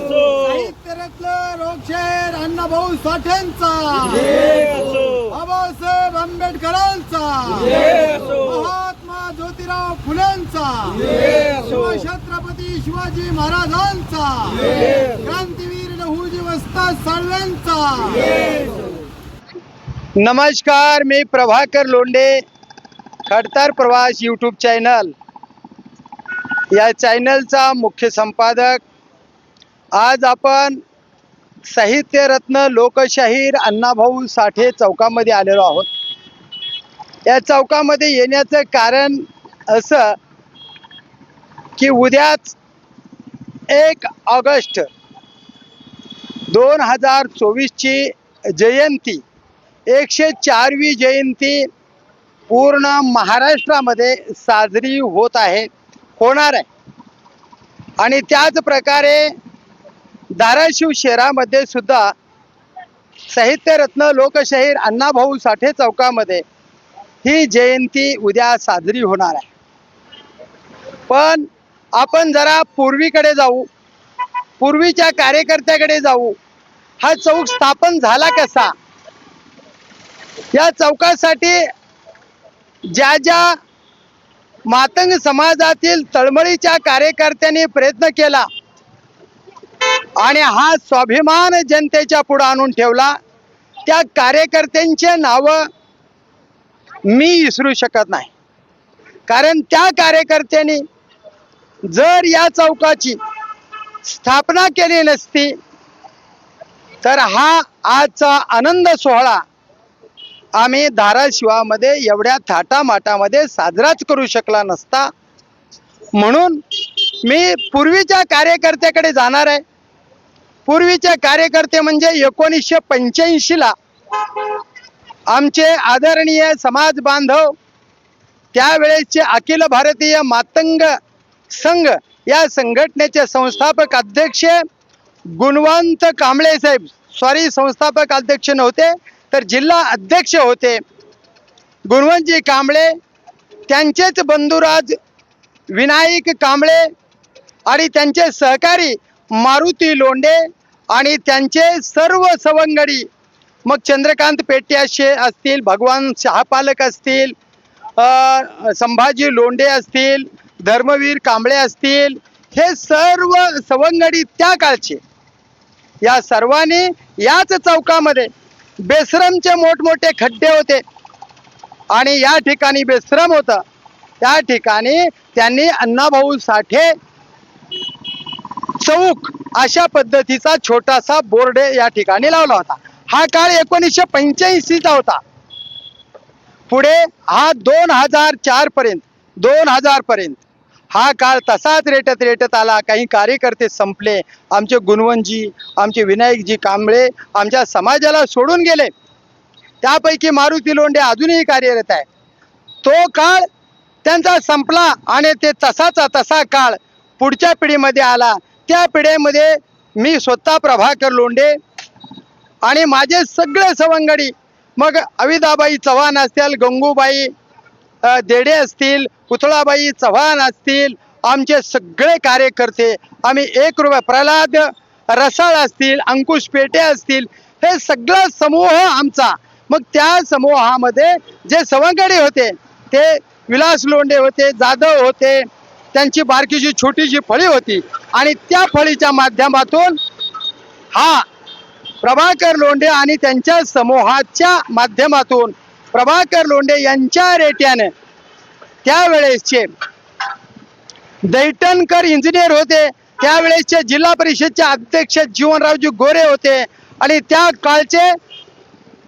साहित्यरत्न रोक्षेर अण्णाभाऊ साठेंचा. बाबासाहेब आंबेडकरांचा. महात्मा ज्योतिराव फुलेंचा. छत्रपती शिवाजी महाराजांचा. क्रांतीवीर लहूजी वस्ता साळव्यांचा नमस्कार मी प्रभाकर लोंडे खडतार प्रवास यूट्यूब चॅनल या चॅनलचा मुख्य संपादक आज आपण साहित्यरत्न लोकशाहीर अण्णाभाऊ साठे चौकामध्ये आलेलो आहोत. या चौकामध्ये येण्याचं कारण असं की उद्याच एक ऑगस्ट दोन हजार चोवीसची जयंती एकशे चारवी जयंती पूर्ण महाराष्ट्रामध्ये साजरी होत आहे होणार आहे. आणि त्याच प्रकारे धाराशिव शहरामध्ये सुद्धा साहित्यरत्न लोकशाहीर अण्णाभाऊ साठे चौकामध्ये ही जयंती उद्या साजरी होणार आहे. पण आपण जरा पूर्वीकडे जाऊ पूर्वीच्या कार्यकर्त्याकडे जाऊ हा चौक स्थापन झाला कसा? या चौकासाठी ज्या ज्या मातंग समाजातील तळमळीच्या कार्यकर्त्यांनी प्रयत्न केला आणि हा स्वाभिमान जनतेच्या पुढे आणून ठेवला. त्या कार्यकर्त्यांचे नावं मी विसरू शकत नाही. कारण त्या कार्यकर्त्यांनी जर या चौकाची स्थापना केली नसती तर हा आजचा आनंद सोहळा आम्ही धाराशिवामध्ये एवढ्या थाटामाटामध्ये साजराच करू शकला नसता. म्हणून मी पूर्वीच्या कार्यकर्त्याकडे जाणार आहे. पूर्वीचे कार्यकर्ते म्हणजे एकोणीसशे पंच्याऐंशीला आमचे आदरणीय समाज बांधव त्यावेळेसचे अखिल भारतीय मातंग संघ या संघटनेचे संस्थापक अध्यक्ष गुणवंत कांबळे साहेब. सॉरी संस्थापक अध्यक्ष नव्हते तर जिल्हा अध्यक्ष होते. गुणवंतजी कांबळे त्यांचेच बंधुराज विनायक कांबळे आणि त्यांचे सहकारी मारुती लोंढे आणि त्यांचे सर्व सवंगडी. मग चंद्रकांत पेटे असे असतील भगवान शहापालक असतील संभाजी लोंढे असतील धर्मवीर कांबळे असतील हे सर्व सवंगडी त्या काळचे. या सर्वांनी याच चौकामध्ये बेसरमचे मोठमोठे खड्डे होते. आणि या ठिकाणी बेसरम होतं. त्या ठिकाणी त्यांनी अण्णाभाऊ साठे चौक अशा पद्धतीचा छोटासा बोर्ड या ठिकाणी लावला होता. हा काळ एकोणीसशे पंच्याऐंशीचा होता. पुढे हा दोन हजार चार पर्यंत दोन हजार पर्यंत. हा काळ तसाच रेटत रेटत आला. काही कार्यकर्ते संपले. आमचे गुणवंतजी आमचे विनायकजी कांबळे आमच्या समाजाला सोडून गेले. त्यापैकी मारुती लोंढे अजूनही कार्यरत आहे. तो काळ त्यांचा संपला आणि ते तसाचा तसा काळ पुढच्या पिढीमध्ये आला. त्या पिढीमध्ये मी स्वतः प्रभाकर लोंढे आणि माझे सगळे सवंगडी मग अविदाबाई चव्हाण असतील गंगूबाई देडे असतील पुतळाबाई चव्हाण असतील आमचे सगळे कार्यकर्ते आम्ही एक रुपये प्रल्हाद रसाळ असतील अंकुश पेटे असतील हे सगळा समूह आमचा. मग त्या समूहामध्ये जे सवंगडी होते ते विलास लोंढे होते जाधव होते त्यांची बारकीची छोटीशी फळी होती आणि त्या फळीच्या माध्यमातून हा प्रभाकर लोंढे आणि त्यांच्या समूहाच्या माध्यमातून प्रभाकर लोंढे यांच्या रेट्याने त्यावेळेसचे दैटनकर इंजिनियर होते त्यावेळेसचे जिल्हा परिषदचे अध्यक्ष जीवनरावजी गोरे होते आणि त्या काळचे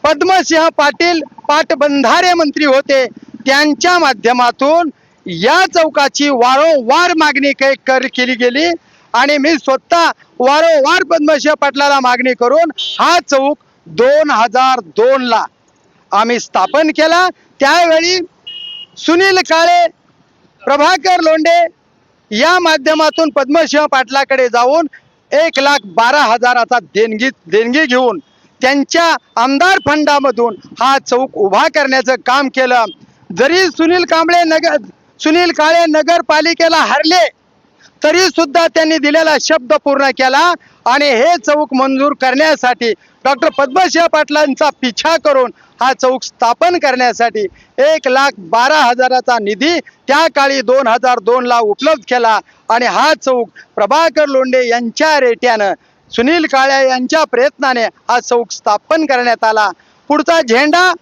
पद्मसिंह पाटील पाटबंधारे मंत्री होते. त्यांच्या माध्यमातून या चौकाची वारंवार मागणी कर केली गेली आणि मी स्वतः वारंवार पद्मश्री पाटलाला मागणी करून हा चौक दोन हजार दोन ला आम्ही स्थापन केला. त्यावेळी सुनील काळे प्रभाकर लोंडे या माध्यमातून पद्मसिंह पाटलाकडे जाऊन एक लाख बारा हजाराचा देणगी देणगी घेऊन त्यांच्या आमदार फंडामधून हा चौक उभा करण्याचं काम केलं. जरी सुनील कांबळे नगर सुनील काळे नगरपालिकेला हरले. तरी सुद्धा त्यांनी दिलेला शब्द पूर्ण केला आणि हे चौक मंजूर करण्यासाठी डॉक्टर पद्मसिंह पाटलांचा पिछा करून हा चौक स्थापन करण्यासाठी एक लाख बारा हजाराचा निधी त्या काळी दोन हजार दोनला उपलब्ध केला आणि हा चौक प्रभाकर लोंढे यांच्या रेट्यानं सुनील काळे यांच्या प्रयत्नाने हा चौक स्थापन करण्यात आला. पुढचा झेंडा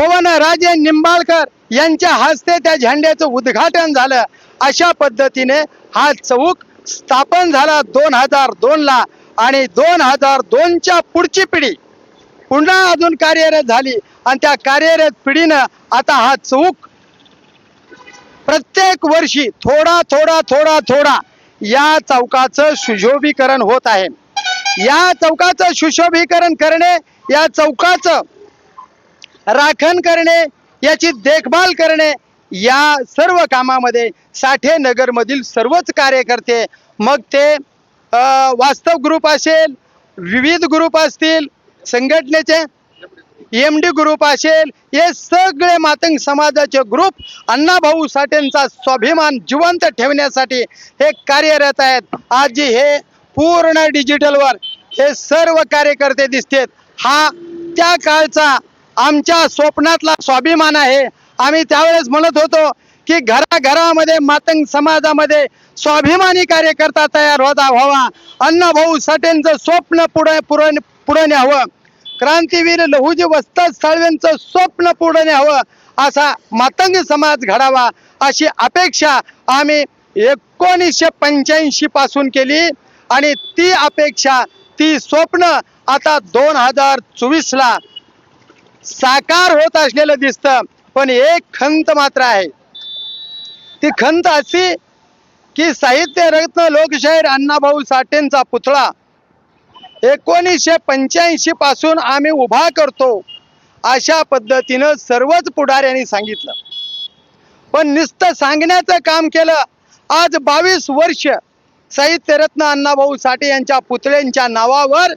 पवन राजे निंबाळकर यांच्या हस्ते त्या झेंड्याचं उद्घाटन झालं. अशा पद्धतीने हा चौक स्थापन झाला दोन हजार दोनला आणि दोन हजार दोनच्या पुढची पिढी पुन्हा अजून कार्यरत झाली. आणि त्या कार्यरत पिढीनं आता हा चौक प्रत्येक वर्षी थोडा थोडा थोडा थोडा या चौकाचं सुशोभीकरण होत आहे. या चौकाचं सुशोभीकरण करणे या चौकाचं राखण करणे याची देखभाल करणे या सर्व कामामध्ये साठे नगरमधील सर्वच कार्यकर्ते मग ते वास्तव ग्रुप असेल विविध ग्रुप असतील संघटनेचे एम डी ग्रुप असेल हे सगळे मातंग समाजाचे ग्रुप अण्णाभाऊ साठेंचा स्वाभिमान जिवंत ठेवण्यासाठी हे कार्यरत आहेत. आज हे पूर्ण डिजिटलवर हे सर्व कार्यकर्ते दिसतेत. हा त्या काळचा आमच्या स्वप्नातला स्वाभिमान आहे. आम्ही त्यावेळेस म्हणत होतो की घराघरामध्ये मातंग समाजामध्ये स्वाभिमानी कार्यकर्ता तयार होता व्हावा. अण्णाभाऊ साठेंचं स्वप्न पुढे पुरण पुढे न्यावं. क्रांतीवीर लहुजी वस्ताद साळवेंचं स्वप्न पुढे न्यावं. असा मातंग समाज घडावा अशी अपेक्षा आम्ही एकोणीसशे पंच्याऐंशी पासून केली आणि ती अपेक्षा ती स्वप्न आता दोन हजार चोवीसला साकार होत असलेलं दिसतं पण एक खंत मात्र आहे. ती खंत अशी की साहित्य रत्न लोकशाहीर अण्णाभाऊ साठेंचा पुतळा. एकोणीसशे पंच्याऐंशी पासून आम्ही उभा करतो अशा पद्धतीनं सर्वच पुढाऱ्यांनी सांगितलं. पण नुसतं सांगण्याचं काम केलं आज बावीस वर्ष साहित्यरत्न अण्णाभाऊ साठे यांच्या पुतळ्यांच्या नावावर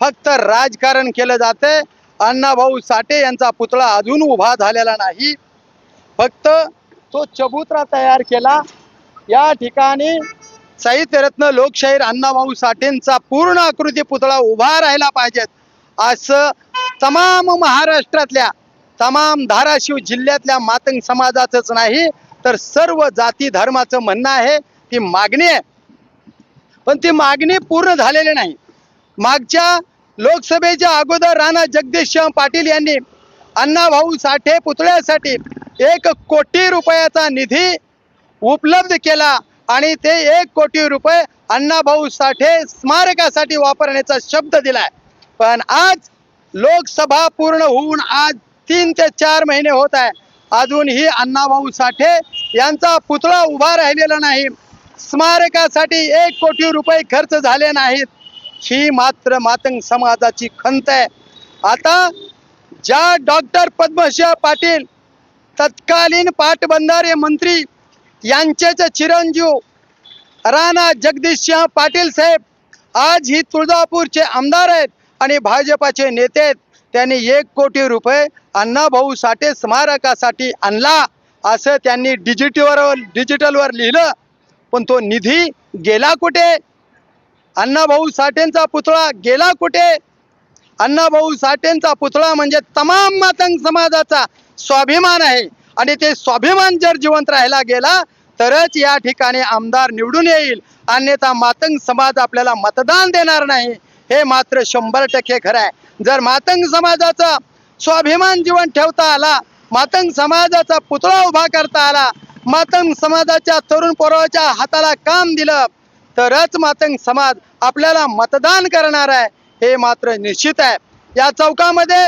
फक्त राजकारण केलं जातंय. अण्णाभाऊ साठे यांचा पुतळा अजून उभा झालेला नाही. फक्त तो चबुतरा तयार केला. या ठिकाणी साहित्यरत्न लोकशाहीर अण्णाभाऊ साठेंचा पूर्ण आकृती पुतळा उभा राहिला पाहिजेत असं तमाम महाराष्ट्रातल्या तमाम धाराशिव जिल्ह्यातल्या मातंग समाजाचंच नाही तर सर्व जाती धर्माचं म्हणणं आहे ती मागणी आहे. पण ती मागणी पूर्ण झालेली नाही. मागच्या लोकसभेच्या अगोदर राणा जगदीश पाटील यांनी अण्णाभाऊ साठे पुतळ्यासाठी एक कोटी रुपयाचा निधी उपलब्ध केला आणि ते एक कोटी रुपये अण्णाभाऊ साठे स्मारकासाठी वापरण्याचा शब्द दिलाय. पण आज लोकसभा पूर्ण होऊन आज तीन ते चार महिने होत आहे. अजूनही अण्णाभाऊ साठे यांचा पुतळा उभा राहिलेला नाही. स्मारकासाठी एक कोटी रुपये खर्च झाले नाहीत. ही मात्र मातंग समाजाची खंत आहे. आता ज्या डॉक्टर पद्मशिवा पाटील तत्कालीन पाटबंधारे मंत्री यांचेच चिरंजीव राणा जगदीशसिंह पाटील साहेब आज ही तुळजापूरचे आमदार आहेत आणि भाजपाचे नेते आहेत. त्यांनी एक कोटी रुपये अण्णाभाऊ साठे स्मारकासाठी आणला असं त्यांनी डिजिटवर डिजिटलवर लिहिलं. पण तो निधी गेला कुठे? अण्णाभाऊ साठेंचा पुतळा गेला कुठे? अण्णाभाऊ साठेंचा पुतळा म्हणजे तमाम मातंग समाजाचा स्वाभिमान आहे. आणि ते स्वाभिमान जर जिवंत राहायला गेला तरच या ठिकाणी आमदार निवडून येईल. अन्यथा मातंग समाज आपल्याला मतदान देणार नाही. हे मात्र शंभर टक्के खरं आहे. जर मातंग समाजाचा स्वाभिमान जीवन ठेवता आला मातंग समाजाचा पुतळा उभा करता आला मातंग समाजाच्या तरुण पोराच्या हाताला काम दिलं तरच मातंग समाज आपल्याला मतदान करणार आहे हे मात्र निश्चित आहे. या चौकामध्ये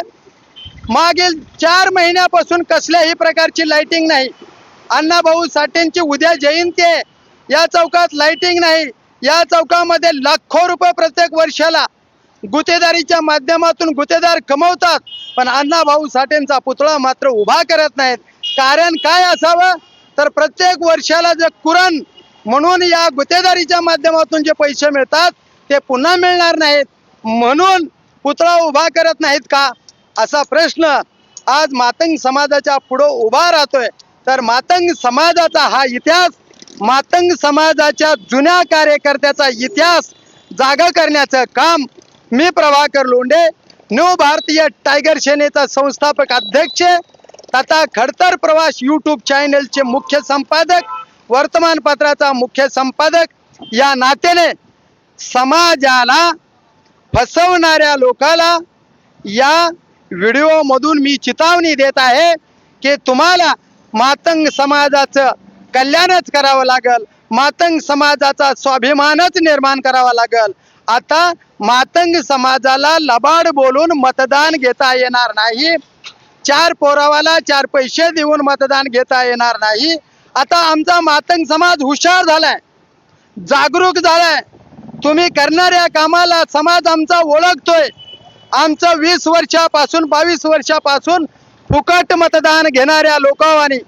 मागील चार महिन्यापासून कसल्याही प्रकारची लाइटिंग नाही. अण्णाभाऊ साठेंची उद्या जयंती आहे. या चौकात लाइटिंग नाही. या चौकामध्ये लाखो रुपये प्रत्येक वर्षाला गुत्तेदारीच्या माध्यमातून गुत्तेदार कमवतात. पण अण्णाभाऊ साठेंचा पुतळा मात्र उभा करत नाहीत. कारण काय असावं? तर प्रत्येक वर्षाला जे कुरण म्हणून या गुत्तेदारीच्या माध्यमातून जे पैसे मिळतात ते पुन्हा मिळणार नाहीत. म्हणून पुतळा उभा करत नाहीत का? असा प्रश्न आज मातंग समाजाच्या पुढं उभा राहतोय. तर मातंग समाजाचा हा इतिहास मातंग समाजाच्या जुन्या कार्यकर्त्याचा इतिहास जागा करण्याचं काम मी प्रभाकर लोंढे न्यू भारतीय टायगर सेनेचा संस्थापक अध्यक्ष तथा खडतर प्रवास यूट्यूब चॅनलचे मुख्य संपादक वर्तमानपत्राचा मुख्य संपादक या नात्याने समाजाला फसवणाऱ्या लोकाला या व्हिडिओमधून मी चितावणी देत आहे की तुम्हाला मातंग समाजाचं कल्याणच करावं लागल मातंग समाजाचा स्वाभिमानच निर्माण करावा लागल. आता मातंग समाजाला लबाड बोलून मतदान घेता येणार नाही. चार पोरावाला चार पैसे देऊन मतदान घेता येणार नाही. आता आमचा मातंग समाज हुशार झालाय जागरूक झालाय. तुम्ही करणाऱ्या कामाला समाज आमचा ओळखतोय. आमचं वीस वर्षापासून बावीस वर्षापासून फुकट मतदान घेणाऱ्या लोकांनी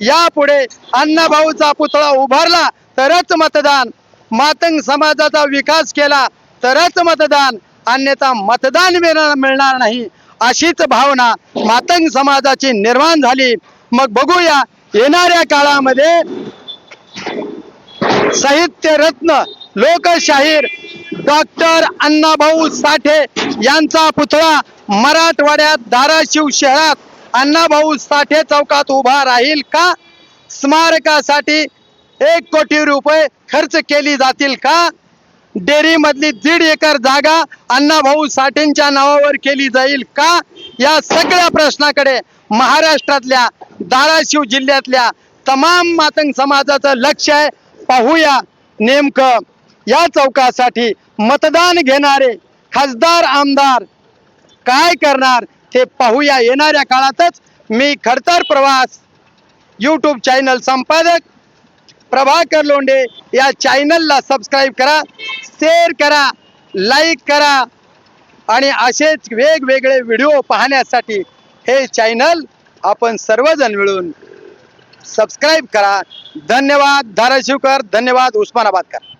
यापुढे अण्णाभाऊचा पुतळा उभारला तरच मतदान. मातंग समाजाचा विकास केला तरच मतदान. अन्यथा मतदान मिळणार मिळणार नाही अशीच भावना मातंग समाजाची निर्माण झाली. मग बघूया येणाऱ्या काळामध्ये साहित्य रत्न लोकशाहीर डॉक्टर अण्णाभाऊ साठे यांचा पुतळा मराठवाड्यात धाराशिव शहरात अण्णाभाऊ साठे चौकात उभा राहील का? स्मारकासाठी एक कोटी रुपये खर्च केली जातील का? डेअरी मधली दीड एकर जागा अण्णाभाऊ साठेंच्या नावावर केली जाईल का? या सगळ्या प्रश्नाकडे महाराष्ट्रातल्या धाराशिव जिल्ह्यातल्या तमाम मातंग समाजाचं लक्ष आहे. पाहूया नेमकं या चौकासाठी मतदान घेणारे खासदार आमदार काय करणार ते पाहूया येणाऱ्या काळातच. मी खडतर प्रवास यूट्यूब चॅनल संपादक प्रभाकर लोंढे या चॅनलला सबस्क्राईब करा शेअर करा लाईक करा आणि असेच वेगवेगळे व्हिडिओ पाहण्यासाठी हे चॅनल आपण सर्वजण मिळून सबस्क्राईब करा. धन्यवाद. धाराशिवकर धन्यवाद. उस्मानाबादकर.